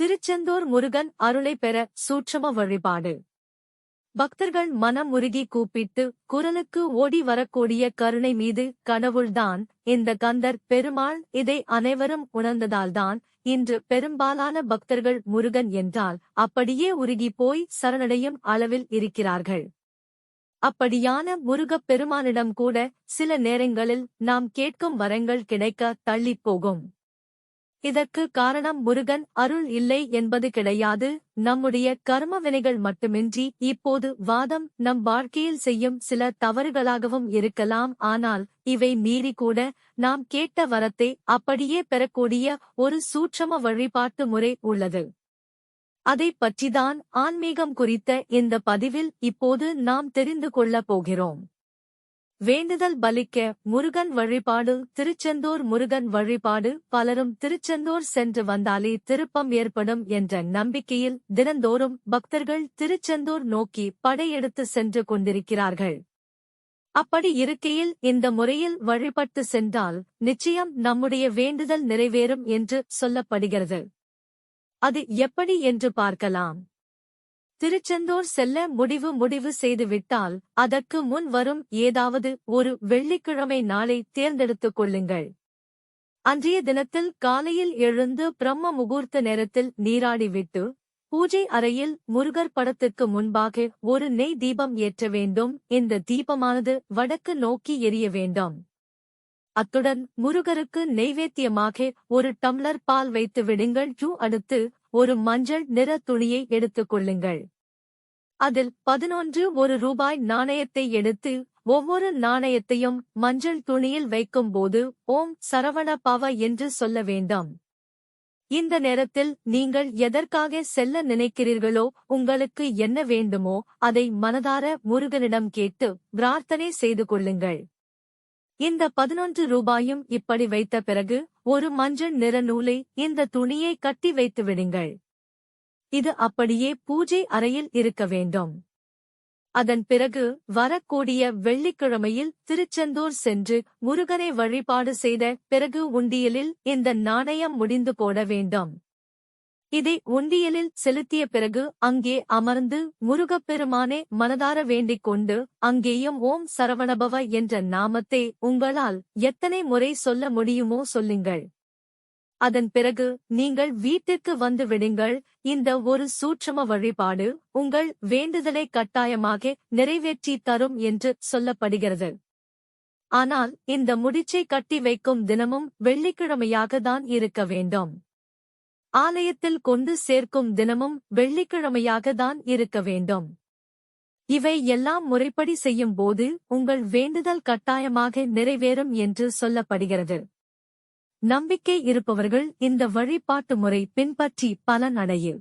திருச்செந்தூர் முருகன் அருளை பெற சூட்சம வழிபாடு. பக்தர்கள் மனம் உருகி கூப்பிட்டு குரலுக்கு ஓடி வரக்கூடிய கருணை மீது கடவுள்தான். இந்த கந்தர் பெருமாள் இதை அனைவரும் உணர்ந்ததால்தான் இன்று பெரும்பாலான பக்தர்கள் முருகன் என்றால் அப்படியே உருகி போய் சரணடையும் அளவில் இருக்கிறார்கள். அப்படியான முருகப் பெருமானிடம் கூட சில நேரங்களில் நாம் கேட்கும் வரங்கள் கிடைக்க தள்ளிப் போகும். இதற்கு காரணம் முருகன் அருள் இல்லை என்பது கிடையாது. நம்முடைய கர்ம வினைகள் மட்டுமின்றி இப்போது வாதம் நம் வாழ்க்கையில் செய்யும் சில தவறுகளாகவும் இருக்கலாம். ஆனால் இவை மீறி கூட நாம் கேட்ட வரத்தை அப்படியே பெறக்கூடிய ஒரு சூட்சம வழிபாட்டு முறை உள்ளது. அதைப் பற்றிதான் ஆன்மீகம் குறித்த இந்த பதிவில் இப்போது நாம் தெரிந்து கொள்ளப் போகிறோம். வேண்டுதல் பலிக்க முருகன் வழிபாடு திருச்செந்தூர் முருகன் வழிபாடு பலரும் திருச்செந்தூர் சென்று வந்தாலே திருப்பம் ஏற்படும் என்ற நம்பிக்கையில் தினந்தோறும் பக்தர்கள் திருச்செந்தூர் நோக்கி படையெடுத்து சென்று கொண்டிருக்கிறார்கள். அப்படி இருக்கையில் இந்த முறையில் வழிபட்டு சென்றால் நிச்சயம் நம்முடைய வேண்டுதல் நிறைவேறும் என்று சொல்லப்படுகிறது. அது எப்படி என்று பார்க்கலாம். திருச்செந்தூர் செல்ல முடிவு முடிவு செய்துவிட்டால் அதற்கு முன் வரும் ஏதாவது ஒரு வெள்ளிக்கிழமை நாளை தேர்ந்தெடுத்துக் கொள்ளுங்கள். அன்றைய தினத்தில் காலையில் எழுந்து பிரம்ம முகூர்த்த நேரத்தில் நீராடிவிட்டு பூஜை அறையில் முருகர் படத்திற்கு முன்பாக ஒரு நெய் தீபம் ஏற்ற வேண்டும். இந்த தீபமானது வடக்கு நோக்கி எரிய வேண்டும். அத்துடன் முருகருக்கு நெய்வேத்தியமாக ஒரு டம்ளர் பால் வைத்து விடுங்கள். ஜூ அடுத்து ஒரு மஞ்சள் நிற துணியை எடுத்துக் கொள்ளுங்கள். அதில் பதினொன்று ஒரு ரூபாய் நாணயத்தை எடுத்து ஒவ்வொரு நாணயத்தையும் மஞ்சள் துணியில் வைக்கும்போது ஓம் சரவண பவ என்று சொல்ல வேண்டாம். இந்த நேரத்தில் நீங்கள் எதற்காக செல்ல நினைக்கிறீர்களோ உங்களுக்கு என்ன வேண்டுமோ அதை மனதார முருகனிடம் கேட்டு பிரார்த்தனை செய்து கொள்ளுங்கள். இந்த பதினொன்று ரூபாயும் இப்படி வைத்த பிறகு ஒரு மஞ்சள் நிற நூலை இந்த துணியை கட்டி வைத்து விடுங்கள். இது அப்படியே பூஜை அறையில் இருக்க வேண்டும். அதன் பிறகு வரக்கூடிய வெள்ளிக்கிழமையில் திருச்செந்தூர் சென்று முருகனை வழிபாடு செய்த பிறகு உண்டியலில் இந்த நாணயம் முடிந்து போட வேண்டும். இதை உண்டியலில் செலுத்திய பிறகு அங்கே அமர்ந்து முருகப்பெருமானே மனதார வேண்டிக் கொண்டு அங்கேயும் ஓம் சரவணபவ என்ற நாமத்தை உங்களால் எத்தனை முறை சொல்ல முடியுமோ சொல்லுங்கள். அதன் பிறகு நீங்கள் வீட்டிற்கு வந்து விடுங்கள். இந்த ஒரு சூட்சம வழிபாடு உங்கள் வேண்டுதலை கட்டாயமாக நிறைவேற்றி தரும் என்று சொல்லப்படுகிறது. ஆனால் இந்த முடிச்சை கட்டி வைக்கும் தினமும் வெள்ளிக்கிழமையாக தான் இருக்க வேண்டும். ஆலயத்தில் கொண்டு சேர்க்கும் தினமும் வெள்ளிக்கிழமையாக தான் இருக்க வேண்டும். இவை எல்லாம் முறைப்படி செய்யும் போது உங்கள் வேண்டுதல் கட்டாயமாக நிறைவேறும் என்று சொல்லப்படுகிறது. நம்பிக்கை இருப்பவர்கள் இந்த வழிபாட்டு முறை பின்பற்றி பலன் அடையும்